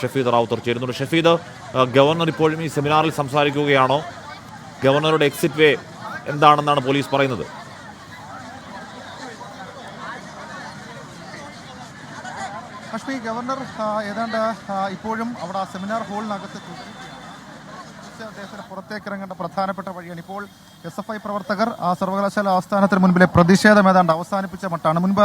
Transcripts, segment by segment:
ഷഫീദ് റാവുത്തർ ചേരുന്നുണ്ട്. ഷഫീദ് ഗവർണർ ഇപ്പോഴും ഈ സെമിനാറിൽ സംസാരിക്കുകയാണോ? ഗവർണറുടെ എക്സിറ്റ് വേ എന്താണെന്നാണ് പോലീസ് പറയുന്നത്? അഷ്മി ഗവർണർ ഏതാണ്ട് ഇപ്പോഴും അവിടെ ആ സെമിനാർ ഹാളിനകത്ത് അദ്ദേഹത്തിന് പുറത്തേക്ക് ഇറങ്ങേണ്ട പ്രധാനപ്പെട്ട വഴിയാണ്. ഇപ്പോൾ എസ് എഫ് ഐ പ്രവർത്തകർ ആ സർവകലാശാല ആസ്ഥാനത്തിന് മുൻപിലെ പ്രതിഷേധം ഏതാണ്ട് അവസാനിപ്പിച്ച മട്ടാണ്. മുൻപ്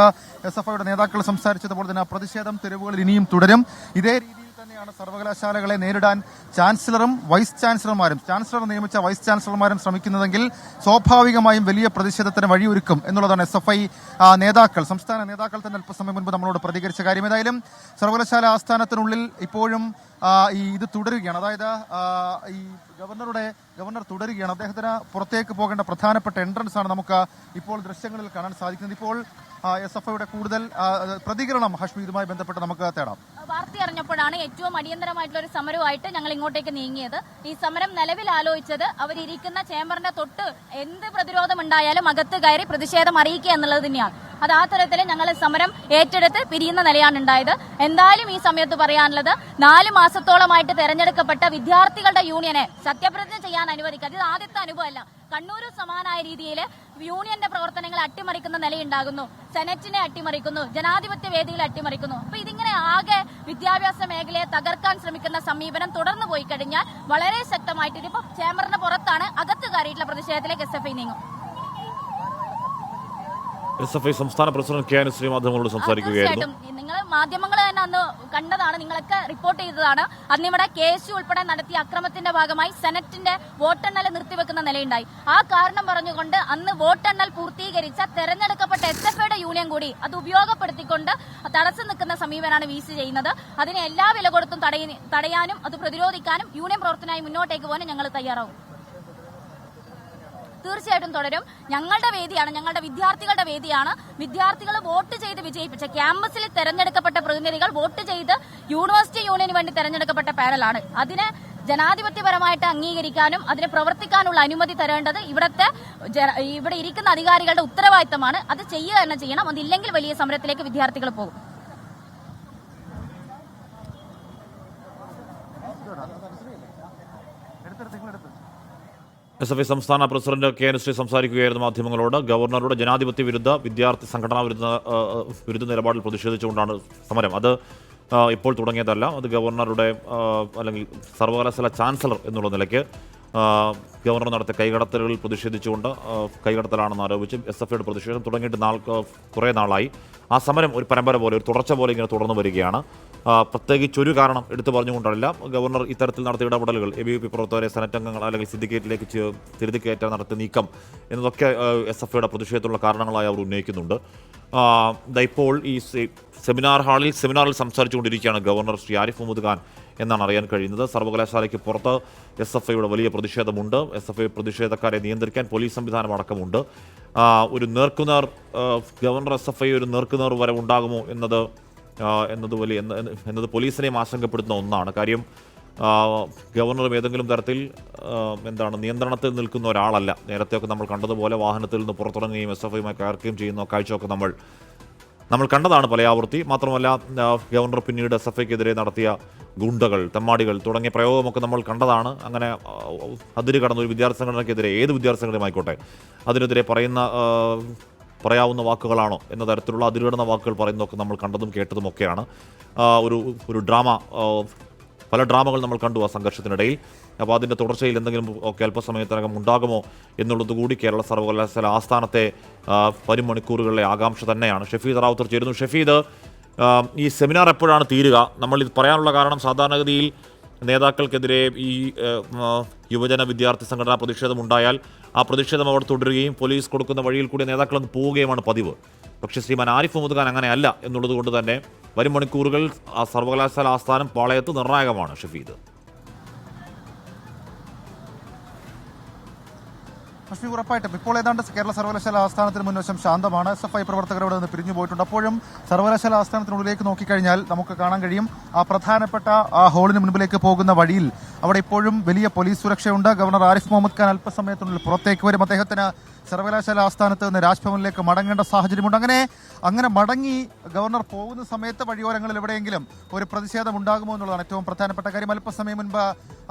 എസ് എഫ് ഐയുടെ നേതാക്കൾ സംസാരിച്ചതുപോലെ തന്നെ ആ പ്രതിഷേധം തെരുവുകളിൽ ഇനിയും തുടരും. ഇതേ രീതിയിൽ തന്നെയാണ് സർവകലാശാലകളെ നേരിടാൻ ചാൻസലറും വൈസ് ചാൻസലർമാരും. ചാൻസലർ നിയമിച്ച വൈസ് ചാൻസലർമാരും ശ്രമിക്കുന്നതെങ്കിൽ സ്വാഭാവികമായും വലിയ പ്രതിഷേധത്തിന് വഴിയൊരുക്കും എന്നുള്ളതാണ് എസ് എഫ് ഐ നേതാക്കൾ. സംസ്ഥാന നേതാക്കൾ തന്നെ അല്പസമയം മുൻപ് നമ്മളോട് പ്രതികരിച്ച കാര്യം. ഏതായാലും സർവകലാശാല ആസ്ഥാനത്തിനുള്ളിൽ ഇപ്പോഴും ഈ ഇത് തുടരുകയാണ്. അതായത് ഈ ഗവർണറുടെ ഗവർണർ തുടരുകയാണ്. അദ്ദേഹത്തിന് പുറത്തേക്ക് പോകേണ്ട പ്രധാനപ്പെട്ട എൻട്രൻസ് ആണ് നമുക്ക് ഇപ്പോൾ ദൃശ്യങ്ങളിൽ കാണാൻ സാധിക്കുന്നത്. ഇപ്പോൾ എസ് എഫ് ഐയുടെ കൂടുതൽ പ്രതികരണം ഹഷ്മി ബന്ധപ്പെട്ട് നമുക്ക് തേടാം. വാർത്ത അറിഞ്ഞപ്പോഴാണ് ഏറ്റവും അടിയന്തരമായിട്ടുള്ള ഒരു സമരമായിട്ട് ഞങ്ങൾ ഇങ്ങോട്ടേക്ക് നീങ്ങിയത്. ഈ സമരം നിലവിൽ ആലോചിച്ചത് അവരിയ്ക്കുന്ന ചേംബറിന്റെ തൊട്ട് എന്ത് പ്രതിരോധം ഉണ്ടായാലും അകത്ത് കയറി പ്രതിഷേധം അറിയിക്കുക എന്നുള്ളത് തന്നെയാണ്. അത് ആ തരത്തിൽ ഞങ്ങൾ സമരം ഏറ്റെടുത്ത് പിരിയുന്ന നിലയാണ് ഉണ്ടായത്. എന്തായാലും ഈ സമയത്ത് പറയാനുള്ളത് നാല് മാസത്തോളമായിട്ട് തെരഞ്ഞെടുക്കപ്പെട്ട വിദ്യാർത്ഥികളുടെ യൂണിയനെ സത്യപ്രതിജ്ഞ ചെയ്യാൻ അനുവദിക്കുക. ഇത് ആദ്യത്തെ അനുഭവമല്ല. കണ്ണൂർ സമാനമായ രീതിയിൽ യൂണിയന്റെ പ്രവർത്തനങ്ങൾ അട്ടിമറിക്കുന്ന നിലയുണ്ടാകുന്നു. സെനറ്റിനെ അട്ടിമറിക്കുന്നു. ജനാധിപത്യ വേദികളെ അട്ടിമറിക്കുന്നു. അപ്പൊ ഇതിങ്ങനെ ആകെ വിദ്യാഭ്യാസ മേഖലയെ തകർക്കാൻ ശ്രമിക്കുന്ന സമീപനം തുടർന്നു പോയി കഴിഞ്ഞാൽ വളരെ ശക്തമായിട്ട് ഇതിപ്പോ ചേംബറിന് പുറത്താണ് അകത്ത് കയറിയിട്ടുള്ള പ്രതിഷേധത്തിലേക്ക് എസ് എഫ് ഐ നീങ്ങും. എസ് എഫ് ഐ സംസ്ഥാന പ്രസിഡന്റ് കെ അനുശ്രീ മാധ്യമങ്ങളോട് സംസാരിക്കുകയായിരുന്നു. നിങ്ങൾ മാധ്യമങ്ങൾ തന്നെ അന്ന് കണ്ടതാണ് നിങ്ങളൊക്കെ റിപ്പോർട്ട് ചെയ്തതാണ്. അന്ന് ഇവിടെ കെ എസ് യു ഉൾപ്പെടെ നടത്തിയ അക്രമത്തിന്റെ ഭാഗമായി സെനറ്റിന്റെ വോട്ടെണ്ണൽ നിർത്തിവെക്കുന്ന നിലയുണ്ടായി. ആ കാരണം പറഞ്ഞുകൊണ്ട് അന്ന് വോട്ടെണ്ണൽ പൂർത്തീകരിച്ച തെരഞ്ഞെടുക്കപ്പെട്ട എസ് എഫ് ഐയുടെ യൂണിയൻ കൂടി അത് ഉപയോഗപ്പെടുത്തിക്കൊണ്ട് തടസ്സം നിൽക്കുന്ന സമീപനാണ് വി സി ചെയ്യുന്നത്. അതിനെ എല്ലാ വില കൊടുത്തും തടയ- തടയാനും അത് പ്രതിരോധിക്കാനും യൂണിയൻ പ്രവർത്തനമായി മുന്നോട്ടേക്ക് പോകാനും ഞങ്ങൾ തയ്യാറാവും. തീർച്ചയായിട്ടും തുടരും. ഞങ്ങളുടെ വേദിയാണ് ഞങ്ങളുടെ വിദ്യാർത്ഥികളുടെ വേദിയാണ്. വിദ്യാർത്ഥികൾ വോട്ട് ചെയ്ത് വിജയിപ്പിച്ച ക്യാമ്പസിൽ തെരഞ്ഞെടുക്കപ്പെട്ട പ്രതിനിധികൾ വോട്ട് ചെയ്ത് യൂണിവേഴ്സിറ്റി യൂണിയന് വേണ്ടി തെരഞ്ഞെടുക്കപ്പെട്ട പാനലാണ്. അതിനെ ജനാധിപത്യപരമായിട്ട് അംഗീകരിക്കാനും അതിന് പ്രവർത്തിക്കാനുള്ള അനുമതി തരേണ്ടത് ഇവിടുത്തെ ഇവിടെ ഇരിക്കുന്ന അധികാരികളുടെ ഉത്തരവാദിത്തമാണ്. അത് ചെയ്യുക തന്നെ ചെയ്യണം. അതില്ലെങ്കിൽ വലിയ സമരത്തിലേക്ക് വിദ്യാർത്ഥികൾ പോകും. എസ് എഫ് ഐ സംസ്ഥാന പ്രസിഡന്റ് കെ എൻ ശ്രീ സംസാരിക്കുകയായിരുന്നു മാധ്യമങ്ങളോട്. ഗവർണറുടെ ജനാധിപത്യ വിരുദ്ധ വിദ്യാർത്ഥി സംഘടനാ വിരുദ്ധ വിരുദ്ധ നിലപാടിൽ പ്രതിഷേധിച്ചുകൊണ്ടാണ് സമരം. അത് ഇപ്പോൾ തുടങ്ങിയതല്ല. അത് ഗവർണറുടെ അല്ലെങ്കിൽ സർവകലാശാല ചാൻസലർ എന്നുള്ള നിലയ്ക്ക് ഗവർണർ നടത്തിയ കൈകടത്തലുകളിൽ പ്രതിഷേധിച്ചുകൊണ്ട് കൈകടത്തലാണെന്ന് ആരോപിച്ച് എസ് എഫ് ഐയുടെ പ്രതിഷേധം തുടങ്ങിയിട്ട് നാൾ കുറേ നാളായി. ആ സമരം ഒരു പരമ്പര പോലെ ഒരു തുടർച്ച പോലെ ഇങ്ങനെ തുടർന്നു വരികയാണ്. പ്രത്യേകിച്ച് ഒരു കാരണം എടുത്തു പറഞ്ഞുകൊണ്ടല്ല. ഗവർണർ ഇത്തരത്തിൽ നടത്തിയ ഇടപെടലുകൾ എ ബി വി പി പ്രവർത്തകരെ സെനറ്റ് അംഗങ്ങൾ അല്ലെങ്കിൽ സിദ്ധിക്കേറ്റിലേക്ക് തിരുതി കയറ്റാൻ നടത്തിയ നീക്കം എന്നതൊക്കെ എസ് എഫ് ഐയുടെ പ്രതിഷേധത്തിലുള്ള കാരണങ്ങളായി അവർ ഉന്നയിക്കുന്നുണ്ട്. ഇപ്പോൾ ഈ സെമിനാർ ഹാളിൽ സെമിനാറിൽ സംസാരിച്ചുകൊണ്ടിരിക്കുകയാണ് ഗവർണർ ശ്രീ ആരിഫ് മുഹമ്മദ് ഖാൻ എന്നാണ് അറിയാൻ കഴിയുന്നത്. സർവകലാശാലയ്ക്ക് പുറത്ത് എസ് എഫ് ഐയുടെ വലിയ പ്രതിഷേധമുണ്ട്. എസ് എഫ് ഐ പ്രതിഷേധക്കാരെ നിയന്ത്രിക്കാൻ പോലീസ് സംവിധാനം അടക്കമുണ്ട്. ഒരു നേർക്കുനേർ ഗവർണർ എസ് എഫ് ഐ ഒരു നേർക്കുനേർ വരെ ഉണ്ടാകുമോ എന്നത് എന്നത് വലിയ എന്ന- എന്ന- എന്നത് പോലീസിനെയും ആശങ്കപ്പെടുത്തുന്ന ഒന്നാണ്. കാര്യം ഗവർണറും ഏതെങ്കിലും തരത്തിൽ എന്താണ് നിയന്ത്രണത്തിൽ നിൽക്കുന്ന ഒരാളല്ല. നേരത്തെയൊക്കെ നമ്മൾ കണ്ടതുപോലെ വാഹനത്തിൽ നിന്ന് പുറത്തിറങ്ങുകയും എസ് എഫ് ഐയുമായി കയർക്കുകയും ചെയ്യുന്ന കാഴ്ചയൊക്കെ നമ്മൾ നമ്മൾ കണ്ടതാണ് പല ആവൃത്തി. മാത്രമല്ല ഗവർണർ പിന്നീട് എസ് എഫ് ഐക്കെതിരെ നടത്തിയ ഗുണ്ടകൾ തെമ്മാടികൾ തുടങ്ങിയ പ്രയോഗമൊക്കെ നമ്മൾ കണ്ടതാണ്. അങ്ങനെ അതിര് കടന്ന ഒരു വിദ്യാർത്ഥി സംഘടനയ്ക്കെതിരെ ഏത് വിദ്യാർത്ഥി സംഘടനയുമായിക്കോട്ടെ അതിനെതിരെ പറയുന്ന പറയാവുന്ന വാക്കുകളാണോ എന്ന തരത്തിലുള്ള അതിരുകടന്ന വാക്കുകൾ പറയുന്നതൊക്കെ നമ്മൾ കണ്ടതും കേട്ടതും ഒക്കെയാണ്. ഒരു ഒരു ഡ്രാമ പല ഡ്രാമകൾ നമ്മൾ കണ്ടു ആ സംഘർഷത്തിനിടയിൽ. അപ്പോൾ അതിന്റെ തുടർച്ചയിൽ എന്തെങ്കിലും ഒക്കെ അല്പസമയത്തിനകം ഉണ്ടാകുമോ എന്നുള്ളത് കൂടി കേരള സർവകലാശാല ആസ്ഥാനത്തെ പരിമണിക്കൂറുകളിലെ ആകാംക്ഷ തന്നെയാണ്. ഷെഫീദ് റാവുത്തർ ചേരുന്നു. ഷെഫീദ് ഈ സെമിനാർ എപ്പോഴാണ് തീരുക? നമ്മൾ ഇത് പറയാനുള്ള കാരണം സാധാരണഗതിയിൽ നേതാക്കൾക്കെതിരെ ഈ യുവജന വിദ്യാർത്ഥി സംഘടനാ പ്രതിഷേധം ഉണ്ടായാൽ ആ പ്രതിഷേധം അവിടെ തുടരുകയും പോലീസ് കൊടുക്കുന്ന വഴിയിൽ കൂടി നേതാക്കളൊന്ന് പോവുകയുമാണ് പതിവ്. പക്ഷേ ശ്രീമാൻ ആരിഫ് മുഹമ്മദ് ഖാൻ അങ്ങനെയല്ല എന്നുള്ളത് കൊണ്ട് തന്നെ വരും മണിക്കൂറുകൾ ആ സർവകലാശാല ആസ്ഥാനം പാളയത്ത് നിർണായകമാണ് ഷഫീദ്. അഷ്മി ഉറപ്പായിട്ടും. ഇപ്പോൾ ഏതാണ്ട് കേരള സർവകലാശാല ആസ്ഥാനത്തിന് മുൻവശം ശാന്തമാണ്. എസ് എഫ് ഐ പ്രവർത്തകർ അവിടെ നിന്ന് പിരിഞ്ഞു പോയിട്ടുണ്ട്. അപ്പോഴും സർവകലാശാല ആസ്ഥാനത്തിനുള്ളിലേക്ക് നോക്കിക്കഴിഞ്ഞാൽ നമുക്ക് കാണാൻ കഴിയും ആ പ്രധാനപ്പെട്ട ആ ഹോളിന് മുൻപിലേക്ക് പോകുന്ന വഴിയിൽ അവിടെ ഇപ്പോഴും വലിയ പോലീസ് സുരക്ഷയുണ്ട്. ഗവർണർ ആരിഫ് മുഹമ്മദ് ഖാൻ അല്പസമയത്തിനുള്ളിൽ പുറത്തേക്ക് വരും. അദ്ദേഹത്തിന് സർവകലാശാല ആസ്ഥാനത്ത് നിന്ന് രാജ്ഭവനിലേക്ക് മടങ്ങേണ്ട സാഹചര്യമുണ്ട്. അങ്ങനെ അങ്ങനെ മടങ്ങി ഗവർണർ പോകുന്ന സമയത്ത് വഴിയോരങ്ങളിൽ എവിടെയെങ്കിലും ഒരു പ്രതിഷേധം ഉണ്ടാകുമോ എന്നുള്ളതാണ് ഏറ്റവും പ്രധാനപ്പെട്ട കാര്യം. അല്പസമയം മുൻപ്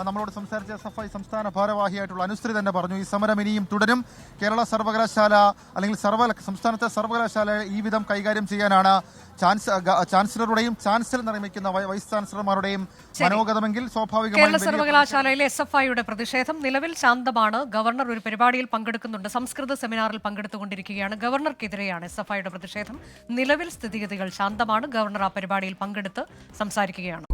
നമ്മളോട് സംസാരിച്ച എസ് എഫ് ഐ സംസ്ഥാന ഭാരവാഹിയായിട്ടുള്ള അനുശ്രീ തന്നെ പറഞ്ഞു ഈ സമരം ഇനിയും തുടരും. കേരള സർവകലാശാല അല്ലെങ്കിൽ സർവ സംസ്ഥാനത്തെ സർവകലാശാല ഈ വിധം കൈകാര്യം ചെയ്യാനാണ് ചാൻസ് ചാൻസലറുടെയും ചാൻസലർ നിർമ്മിക്കുന്ന വൈസ് ചാൻസലർമാരുടെയും മനോഗതമെങ്കിൽ കേരള സ്വാഭാവികമായും സർവകലാശാലയിലെ എസ് എഫ് ഐയുടെ പ്രതിഷേധം നിലവിൽ ശാന്തമാണ്. ഗവർണർ ഒരു പരിപാടിയിൽ പങ്കെടുക്കുന്നുണ്ട്. സംസ്കൃത സെമിനാറിൽ പങ്കെടുത്തുകൊണ്ടിരിക്കുകയാണ്. ഗവർണർക്കെതിരെയാണ് എസ് എഫ് ഐയുടെ പ്രതിഷേധം. നിലവിൽ സ്ഥിതിഗതികൾ ശാന്തമാണ്. ഗവർണർ ആ പരിപാടിയിൽ പങ്കെടുത്ത് സംസാരിക്കുകയാണ്.